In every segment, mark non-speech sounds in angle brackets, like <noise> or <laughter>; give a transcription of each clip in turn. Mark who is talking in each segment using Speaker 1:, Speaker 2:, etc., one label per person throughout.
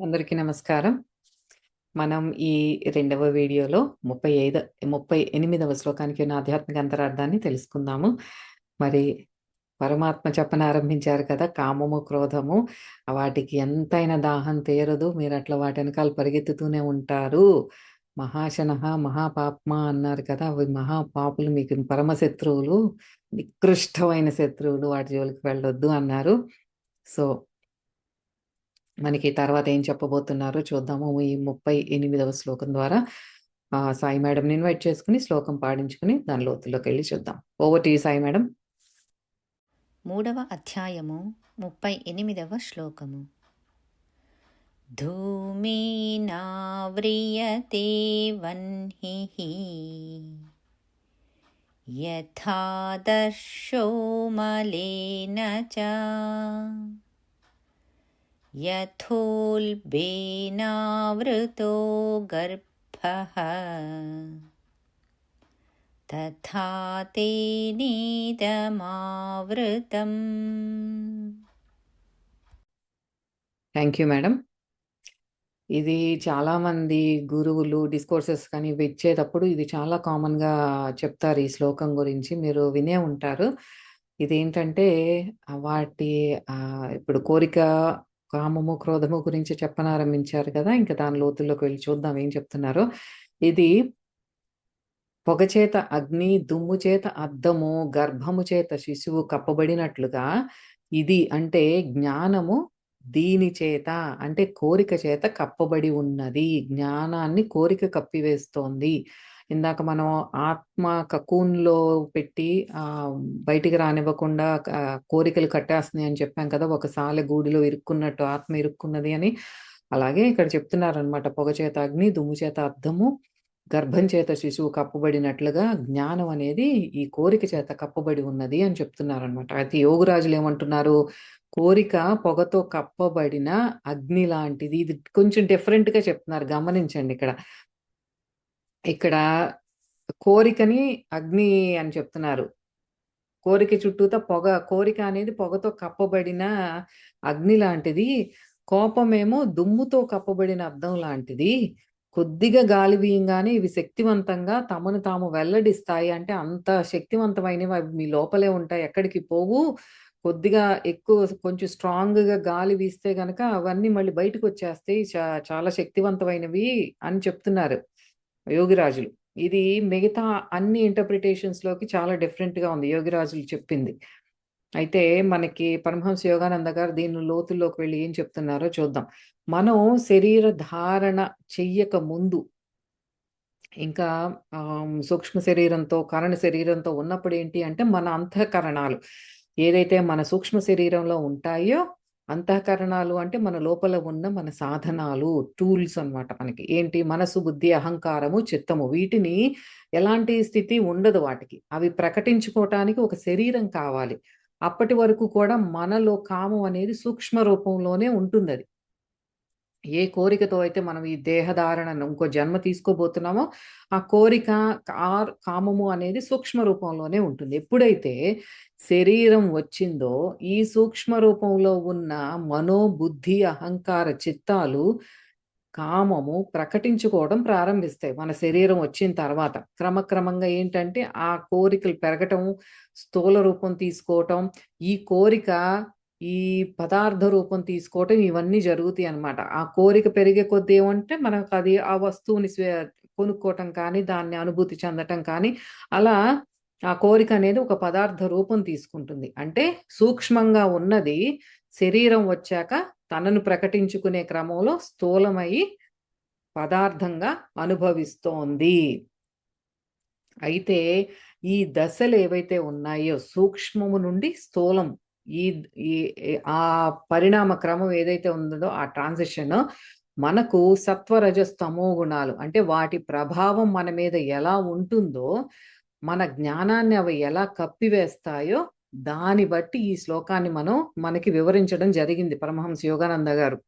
Speaker 1: అందరికీ నమస్కారం. మనం ఈ రెండవ వీడియోలో ముప్పై ఐదు ముప్పై ఎనిమిదవ శ్లోకానికి ఉన్న ఆధ్యాత్మిక అంతరార్థాన్ని తెలుసుకుందాము. మరి పరమాత్మ చెప్పనారంభించారు కదా కామము క్రోధము వాటికి ఎంతైనా దాహం తీరదు మీరు అట్లా వాటి వెనకాల పరిగెత్తుతూనే ఉంటారు. మహాశన మహాపాప్మ అన్నారు కదా అవి మహాపాపులు మీకు పరమ శత్రువులు నికృష్టమైన శత్రువులు వాటి జోలికి వెళ్ళొద్దు అన్నారు. సో మనకి తర్వాత ఏం చెప్పబోతున్నారో చూద్దాము. ఈ ముప్పై ఎనిమిదవ శ్లోకం ద్వారా ఆ సాయి మేడం ఇన్వైట్ చేసుకుని శ్లోకం పాడించుకుని దాని లోతుల్లోకి వెళ్ళి చూద్దాం. Over to Sai madam.
Speaker 2: మూడవ అధ్యాయము ముప్పై ఎనిమిదవ శ్లోకము. ధూమేనావ్రియతే వన్హిః యథాదర్శో మలేన చ. యథోల్బేనావృతో గర్భः తథా తేనేదమావృతం
Speaker 1: థ్యాంక్ యూ మేడం ఇది చాలామంది గురువులు డిస్కోర్సెస్ కానీ ఇచ్చేటప్పుడు ఇది చాలా కామన్గా చెప్తారు ఈ శ్లోకం గురించి. మీరు వినే ఉంటారు. ఇదేంటంటే వాటి ఇప్పుడు కోరిక కామము క్రోధము గురించి చెప్పనారంభించారు కదా! ఇంకా దాని లోతుల్లోకి వెళ్ళి చూద్దాం ఏం చెప్తున్నారో. ఇది పొగ చేత అగ్ని దుమ్ము చేత అద్దము గర్భము చేత శిశువు కప్పబడినట్లుగా ఇది అంటే జ్ఞానము దీని చేత అంటే కోరిక చేత కప్పబడి ఉన్నది. జ్ఞానాన్ని కోరిక కప్పివేస్తోంది. ఇందాక మనం ఆత్మ కకూన్లో పెట్టి ఆ బయటికి రానివ్వకుండా కోరికలు కట్టేస్తున్నాయి అని చెప్పాం కదా ఒక సాలె గూడిలో ఇరుక్కున్నట్టు ఆత్మ ఇరుక్కున్నది అని. అలాగే ఇక్కడ చెప్తున్నారనమాట పొగ చేత అగ్ని దుమ్ము చేత అర్థము గర్భం చేత శిశువు కప్పబడినట్లుగా జ్ఞానం అనేది ఈ కోరిక చేత కప్పబడి ఉన్నది అని చెప్తున్నారనమాట అయితే యోగురాజులు ఏమంటున్నారు కోరిక పొగతో కప్పబడిన అగ్ని లాంటిది. ఇది కొంచెం డిఫరెంట్గా చెప్తున్నారు గమనించండి ఇక్కడ. ఇక్కడ కోరికని అగ్ని అని చెప్తున్నారు. కోరిక చుట్టూతా పొగ కోరిక అనేది పొగతో కప్పబడిన అగ్ని లాంటిది. కోపమేమో దుమ్ముతో కప్పబడిన అద్దం లాంటిది. కొద్దిగా గాలి వీయంగానే ఇవి శక్తివంతంగా తమను తాము వెల్లడిస్తాయి. అంటే అంత శక్తివంతమైనవి అవి మీ లోపలే ఉంటాయి. ఎక్కడికి పోవు. కొద్దిగా ఎక్కువ కొంచెం స్ట్రాంగ్గా గాలి వీస్తే గనక అవన్నీ మళ్ళీ బయటకు వచ్చేస్తాయి. చాలా శక్తివంతమైనవి అని చెప్తున్నారు. యోగిరాజులు. ఇది మిగతా అన్ని ఇంటర్ప్రిటేషన్స్లోకి చాలా డిఫరెంట్గా ఉంది యోగిరాజులు చెప్పింది. అయితే మనకి పరమహంస యోగానంద గారు దీని లోతుల్లోకి వెళ్ళి ఏం చెప్తున్నారో చూద్దాం. మనం శరీర ధారణ చెయ్యక ముందు ఇంకా సూక్ష్మ శరీరంతో కరణ శరీరంతో ఉన్నప్పుడు ఏంటి అంటే మన అంతఃకరణాలు ఏదైతే మన సూక్ష్మ శరీరంలో ఉంటాయో అంతఃకరణాలు అంటే మన లోపల ఉన్న మన సాధనాలు టూల్స్ అన్నమాట మనకి. ఏంటి? మనసు బుద్ధి అహంకారము చిత్తము. వీటిని ఎలాంటి స్థితి ఉండదు వాటికి. అవి ప్రకటించుకోవటానికి ఒక శరీరం కావాలి. అప్పటి వరకు కూడా మనలో కామం అనేది సూక్ష్మ రూపంలోనే ఉంటుంది అది ఏ కోరికతో అయితే మనం ఈ దేహధారణను ఇంకో జన్మ తీసుకోబోతున్నామో ఆ కోరిక కార్ కామము అనేది సూక్ష్మ రూపంలోనే ఉంటుంది. ఎప్పుడైతే శరీరం వచ్చిందో ఈ సూక్ష్మ రూపంలో ఉన్న మనోబుద్ధి అహంకార చిత్తాలు కామము ప్రకటించుకోవడం ప్రారంభిస్తాయి. మన శరీరం వచ్చిన తర్వాత. క్రమక్రమంగా ఏంటంటే ఆ కోరికలు పెరగటం స్థూల రూపం తీసుకోవటం ఈ కోరిక ఈ పదార్థ రూపం తీసుకోవటం ఇవన్నీ జరుగుతాయి అన్నమాట. ఆ కోరిక పెరిగే కొద్ది ఏమంటే మనకు అది ఆ వస్తువుని కొనుక్కోవటం కానీ దాన్ని అనుభూతి చెందటం కానీ అలా ఆ కోరిక అనేది ఒక పదార్థ రూపం తీసుకుంటుంది. అంటే సూక్ష్మంగా ఉన్నది శరీరం వచ్చాక తనను ప్రకటించుకునే క్రమంలో స్థూలమై పదార్థంగా అనుభవిస్తోంది. అయితే ఈ దశలు ఏవైతే ఉన్నాయో సూక్ష్మము నుండి స్థూలం ఈ ఈ ఆ పరిణామ క్రమం ఏదైతే ఉందో ఆ ట్రాన్సిషన్ మనకు సత్వరజస్తమో గుణాలు అంటే వాటి ప్రభావం మన మీద ఎలా ఉంటుందో మన జ్ఞానాన్ని అవి ఎలా కప్పివేస్తాయో దాన్ని బట్టి ఈ శ్లోకాన్ని మనం మనకి వివరించడం జరిగింది పరమహంస యోగానంద గారు.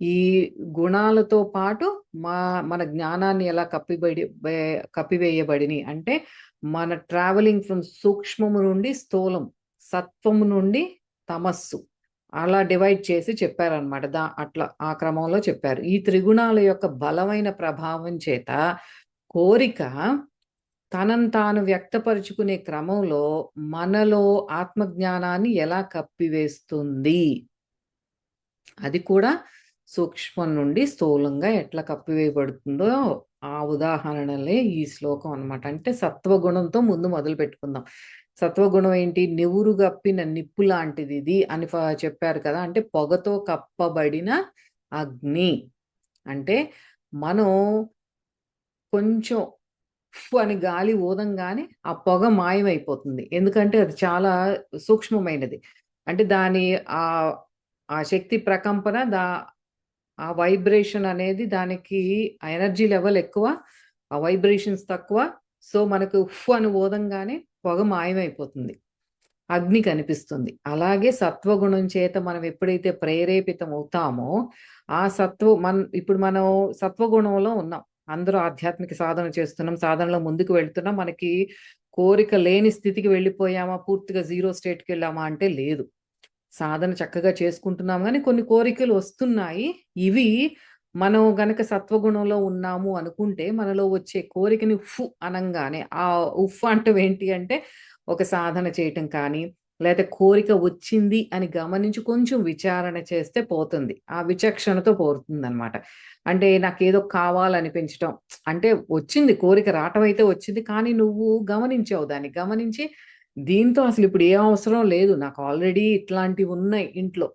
Speaker 1: ఈ గుణాలతో పాటు మా మన జ్ఞానాన్ని ఎలా కప్పిబడి కప్పివేయబడిని అంటే మన ట్రావెలింగ్ ఫ్రమ్ సూక్ష్మము నుండి స్థూలం సత్వము నుండి తమస్సు. అలా డివైడ్ చేసి చెప్పారనమాట దా అట్లా ఆ క్రమంలో చెప్పారు. ఈ త్రిగుణాల యొక్క బలమైన ప్రభావం చేత కోరిక తనను తాను వ్యక్తపరుచుకునే క్రమంలో మనలో ఆత్మజ్ఞానాన్ని ఎలా కప్పివేస్తుంది? అది కూడా సూక్ష్మం నుండి స్థూలంగా ఎట్లా కప్పివేయబడుతుందో ఆ ఉదాహరణలే ఈ శ్లోకం అన్నమాట. అంటే సత్వగుణంతో ముందు మొదలు పెట్టుకుందాం సత్వగుణం ఏంటి? నివురు గప్పిన నిప్పు లాంటిది ఇది అని చెప్పారు కదా. అంటే పొగతో కప్పబడిన అగ్ని. అంటే మనం కొంచెం అని గాలి ఊదంగానే ఆ పొగ మాయమైపోతుంది. ఎందుకంటే అది చాలా సూక్ష్మమైనది. అంటే దాని ఆ ఆ శక్తి ప్రకంపన దా ఆ వైబ్రేషన్ అనేది దానికి ఎనర్జీ లెవెల్ ఎక్కువ ఆ వైబ్రేషన్స్ తక్కువ సో మనకు ఉఫ్ అని ఊదంగానే పొగ మాయమైపోతుంది. అగ్ని కనిపిస్తుంది. అలాగే సత్వగుణం చేత మనం ఎప్పుడైతే ప్రేరేపితం అవుతామో ఆ సత్వ మన ఇప్పుడు మనం సత్వగుణంలో ఉన్నాం. అందరూ ఆధ్యాత్మిక సాధన చేస్తున్నాం సాధనలో ముందుకు వెళ్తున్నాం. మనకి కోరిక లేని స్థితికి వెళ్ళిపోయామా పూర్తిగా జీరో స్టేట్కి వెళ్ళామా అంటే లేదు. సాధన చక్కగా చేసుకుంటున్నాం. కానీ కొన్ని కోరికలు వస్తున్నాయి. ఇవి మనం గనక సత్వగుణంలో ఉన్నాము అనుకుంటే మనలో వచ్చే కోరికని ఉఫ్ అనంగానే ఆ ఉఫ్ అంటే ఏంటి అంటే ఒక సాధన చేయటం కానీ లేకపోతే కోరిక వచ్చింది అని గమనించి కొంచెం విచారణ చేస్తే పోతుంది. ఆ విచక్షణతో పోతుంది అనమాట అంటే నాకు ఏదో కావాలనిపించటం. అంటే వచ్చింది కోరిక రావటం అయితే వచ్చింది కానీ నువ్వు గమనించావు దాన్ని. గమనించి దీంతో అసలు ఇప్పుడు ఏ అవసరం లేదు. నాకు ఆల్రెడీ ఇట్లాంటివి ఉన్నాయి ఇంట్లో.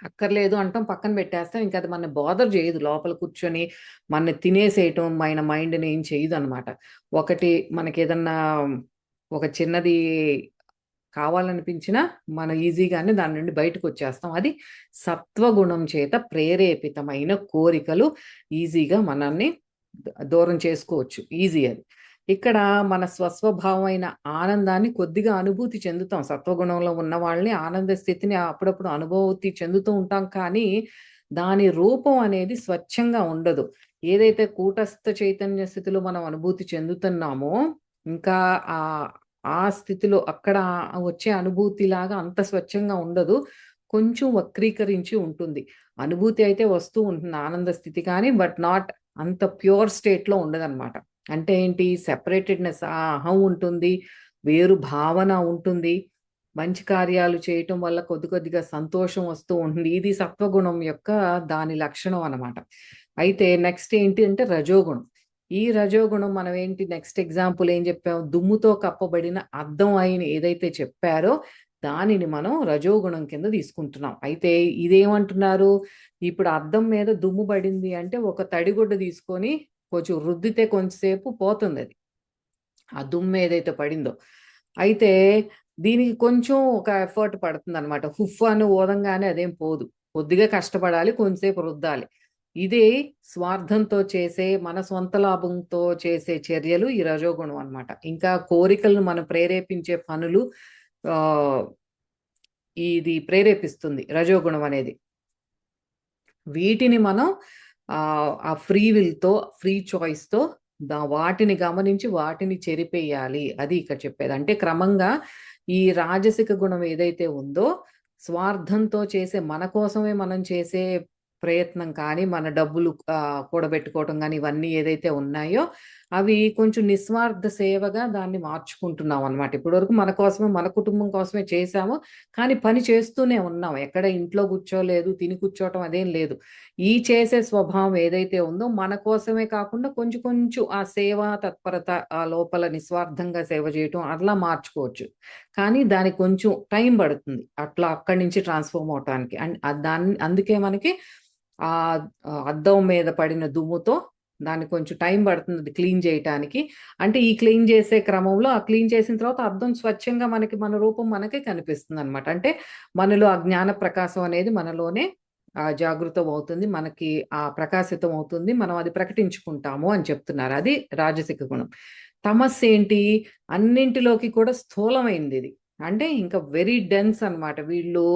Speaker 1: అక్కర్లేదు అంటాం పక్కన పెట్టేస్తాం. ఇంకా అది మన బోదర్ చేయదు. లోపల కూర్చొని మన తినేసేయటం మన మైండ్ని ఏం చేయదు అనమాట ఒకటి మనకి ఏదన్నా ఒక చిన్నది కావాలనిపించినా మనం ఈజీగానే దాని నుండి బయటకు వచ్చేస్తాం అది సత్వగుణం చేత ప్రేరేపితమైన కోరికలు ఈజీగా మనల్ని దూరం చేసుకోవచ్చు. ఈజీ అది. ఇక్కడ మన స్వస్వభావమైన ఆనందాన్ని కొద్దిగా అనుభూతి చెందుతాం. సత్వగుణంలో ఉన్న వాళ్ళని ఆనంద స్థితిని అప్పుడప్పుడు అనుభూతి చెందుతూ ఉంటాం. కానీ దాని రూపం అనేది స్వచ్ఛంగా ఉండదు. ఏదైతే కూటస్థ చైతన్య స్థితిలో మనం అనుభూతి చెందుతున్నామో ఇంకా ఆ ఆ స్థితిలో అక్కడ వచ్చే అనుభూతి లాగా అంత స్వచ్ఛంగా ఉండదు. కొంచెం వక్రీకరించి ఉంటుంది. అనుభూతి అయితే వస్తూ ఉంటుంది ఆనంద స్థితి కానీ బట్ నాట్ అంత ప్యూర్ స్టేట్లో ఉండదన్నమాట. అంటే ఏంటి? సెపరేటెడ్నెస్ ఆ అహం ఉంటుంది. వేరు భావన ఉంటుంది. మంచి కార్యాలు చేయటం వల్ల కొద్ది కొద్దిగా సంతోషం వస్తూ ఉంటుంది. ఇది సత్వగుణం యొక్క దాని లక్షణం అనమాట అయితే నెక్స్ట్ ఏంటి అంటే రజోగుణం. ఈ రజోగుణం మనం ఏంటి? నెక్స్ట్ ఎగ్జాంపుల్ ఏం చెప్పాము? దుమ్ముతో కప్పబడిన అద్దం అయిన ఏదైతే చెప్పారో దానిని మనం రజోగుణం కింద తీసుకుంటున్నాం. అయితే ఇదేమంటున్నారు? ఇప్పుడు అద్దం మీద దుమ్ము పడింది అంటే ఒక తడిగుడ్డ తీసుకొని కొంచెం రుద్దితే కొంచెంసేపు పోతుంది అది. ఆ దుమ్ము ఏదైతే పడిందో. అయితే దీనికి కొంచెం ఒక ఎఫర్ట్ పడుతుంది అనమాట హుఫ్ అని ఓదంగానే అదేం పోదు. కొద్దిగా కష్టపడాలి కొంచెంసేపు రుద్దాలి. ఇది స్వార్థంతో చేసే మన సొంత లాభంతో చేసే చర్యలు ఈ రజోగుణం అన్నమాట. ఇంకా కోరికలను మనం ప్రేరేపించే పనులు ఆ ఇది ప్రేరేపిస్తుంది రజోగుణం అనేది. వీటిని మనం ఆ ఫ్రీ విల్తో ఫ్రీ చాయిస్తో దా వాటిని గమనించి వాటిని చెరిపేయాలి. అది ఇక్కడ చెప్పేది. అంటే క్రమంగా ఈ రాజసిక గుణం ఏదైతే ఉందో స్వార్థంతో చేసే మన కోసమే మనం చేసే ప్రయత్నం కానీ మన డబ్బులు కూడబెట్టుకోవటం కానీ ఇవన్నీ ఏదైతే ఉన్నాయో అవి కొంచెం నిస్వార్థ సేవగా దాన్ని మార్చుకుంటున్నాం అనమాట ఇప్పటివరకు మన కోసమే మన కుటుంబం కోసమే చేసాము కానీ పని చేస్తూనే ఉన్నాం. ఎక్కడ ఇంట్లో కూర్చోలేదు తిని కూర్చోవటం అదేం లేదు. ఈ చేసే స్వభావం ఏదైతే ఉందో మన కోసమే కాకుండా కొంచెం కొంచెం ఆ సేవ తత్పరత ఆ లోపల నిస్వార్థంగా సేవ చేయటం అట్లా మార్చుకోవచ్చు. కానీ దానికి కొంచెం టైం పడుతుంది. అట్లా అక్కడి నుంచి ట్రాన్స్ఫార్మ్ అవటానికి. అండ్ దాన్ని అందుకే మనకి ఆ అద్దం మీద పడిన దుమ్ముతో దాన్ని కొంచెం టైం పడుతుంది క్లీన్ చేయటానికి. అంటే ఈ క్లీన్ చేసే క్రమంలో ఆ క్లీన్ చేసిన తర్వాత అర్థం స్వచ్ఛంగా మనకి మన రూపం మనకే కనిపిస్తుంది అనమాట అంటే మనలో ఆ జ్ఞాన ప్రకాశం అనేది మనలోనే జాగృతం అవుతుంది. మనకి ఆ ప్రకాశితం అవుతుంది. మనం అది ప్రకటించుకుంటాము అని చెప్తున్నారు. అది రాజసిక గుణం. తమస్సు ఏంటి? అన్నింటిలోకి కూడా స్థూలమైంది ఇది. అంటే ఇంకా వెరీ డెన్స్ అన్నమాట. వీళ్ళు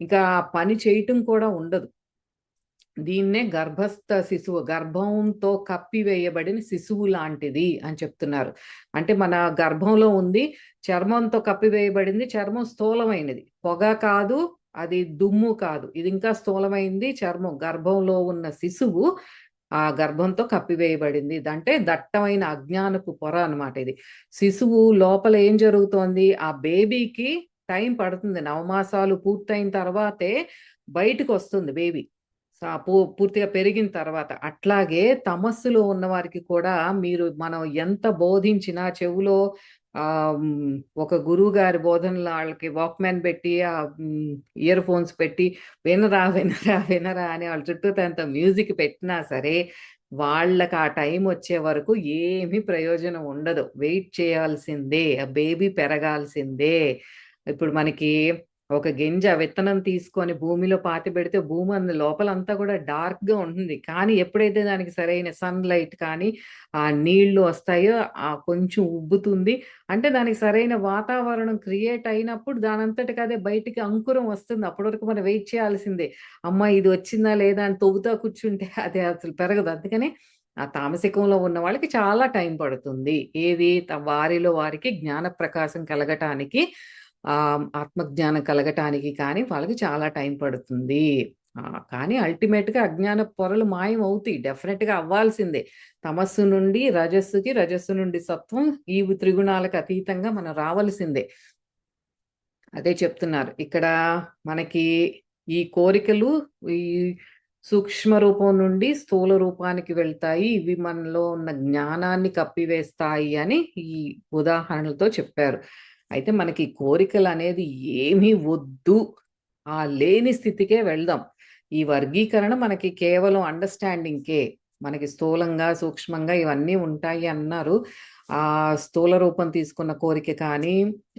Speaker 1: ఇంకా పని చేయటం కూడా ఉండదు. దీన్నే గర్భస్థ శిశువు గర్భంతో కప్పివేయబడిన శిశువు లాంటిది అని చెప్తున్నారు. అంటే మన గర్భంలో ఉంది చర్మంతో కప్పివేయబడింది చర్మం స్థూలమైనది. పొగ కాదు అది దుమ్ము కాదు. ఇది ఇంకా స్థూలమైంది చర్మం గర్భంలో ఉన్న శిశువు ఆ గర్భంతో కప్పివేయబడింది. అంటే దట్టమైన అజ్ఞానపు పొర అనమాట ఇది. శిశువు లోపల ఏం జరుగుతోంది? ఆ బేబీకి టైం పడుతుంది. నవమాసాలు పూర్తయిన తర్వాతే బయటకు వస్తుంది బేబీ. పూర్తిగా పెరిగిన తర్వాత అట్లాగే తమస్సులో ఉన్న వారికి కూడా మీరు మనం ఎంత బోధించినా చెవులో ఒక గురువు గారి బోధనలు వాళ్ళకి వాక్మ్యాన్ పెట్టి ఆ ఇయర్ ఫోన్స్ పెట్టి వినరా వినరా వినరా అని వాళ్ళ చుట్టూ అంత మ్యూజిక్ పెట్టినా సరే వాళ్ళకి ఆ టైం వచ్చే వరకు ఏమీ ప్రయోజనం ఉండదు. వెయిట్ చేయాల్సిందే ఆ బేబీ పెరగాల్సిందే. ఇప్పుడు మనకి ఒక గింజ విత్తనం తీసుకొని భూమిలో పాతి పెడితే భూమి అందు లోపలంతా కూడా డార్క్గా ఉంటుంది. కానీ ఎప్పుడైతే దానికి సరైన సన్ లైట్ కానీ ఆ నీళ్ళు వస్తాయో ఆ కొంచెం ఉబ్బుతుంది. అంటే దానికి సరైన వాతావరణం క్రియేట్ అయినప్పుడు దానంతటికి అదే బయటికి అంకురం వస్తుంది. అప్పటి వరకు మనం వెయిట్ చేయాల్సిందే. అమ్మ ఇది వచ్చిందా లేదా అని తవ్వుతా కూర్చుంటే <laughs> అది అసలు పెరగదు. అందుకనే ఆ తామసికంలో ఉన్న వాళ్ళకి చాలా టైం పడుతుంది. ఏది త- వారిలో వారికి జ్ఞాన ప్రకాశం కలగటానికి ఆత్మజ్ఞానం కలగటానికి కానీ వాళ్ళకి చాలా టైం పడుతుంది. కానీ అల్టిమేట్గా అజ్ఞాన పొరలు మాయం అవుతాయి డెఫినెట్గా అవ్వాల్సిందే. తమస్సు నుండి రజస్సుకి రజస్సు నుండి సత్వం ఈ త్రిగుణాలకు అతీతంగా మనం రావాల్సిందే. అదే చెప్తున్నారు. ఇక్కడ మనకి ఈ కోరికలు ఈ సూక్ష్మ రూపం నుండి స్థూల రూపానికి వెళ్తాయి. ఇవి మనలో ఉన్న జ్ఞానాన్ని కప్పివేస్తాయి అని ఈ ఉదాహరణలతో చెప్పారు. అయితే మనకి ఈ కోరికలు అనేది ఏమీ వద్దు. ఆ లేని స్థితికే వెళ్దాం. ఈ వర్గీకరణ మనకి కేవలం అండర్స్టాండింగ్కే మనకి స్థూలంగా సూక్ష్మంగా ఇవన్నీ ఉంటాయి అన్నారు. ఆ స్థూల రూపం తీసుకున్న కోరిక కానీ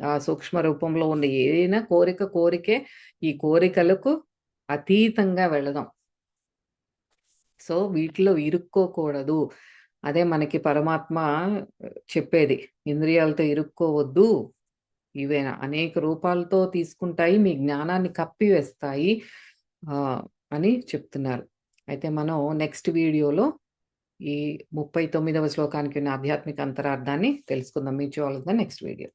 Speaker 1: ఆ సూక్ష్మ రూపంలో ఉన్న ఏదైనా కోరిక కోరికే ఈ కోరికలకు అతీతంగా వెళదాం. సో వీటిలో ఇరుక్కోకూడదు. అదే మనకి పరమాత్మ చెప్పేది ఇంద్రియాలతో ఇరుక్కోవద్దు. ఇవే అనేక రూపాలతో తీసుకుంటాయి మీ జ్ఞానాన్ని కప్పివేస్తాయి అని చెప్తున్నారు. అయితే మనం నెక్స్ట్ వీడియోలో ఈ ముప్పై తొమ్మిదవ శ్లోకానికి ఉన్న ఆధ్యాత్మిక అంతరార్థాన్ని తెలుసుకుందాం. మీ చూడాలి నెక్స్ట్ వీడియో.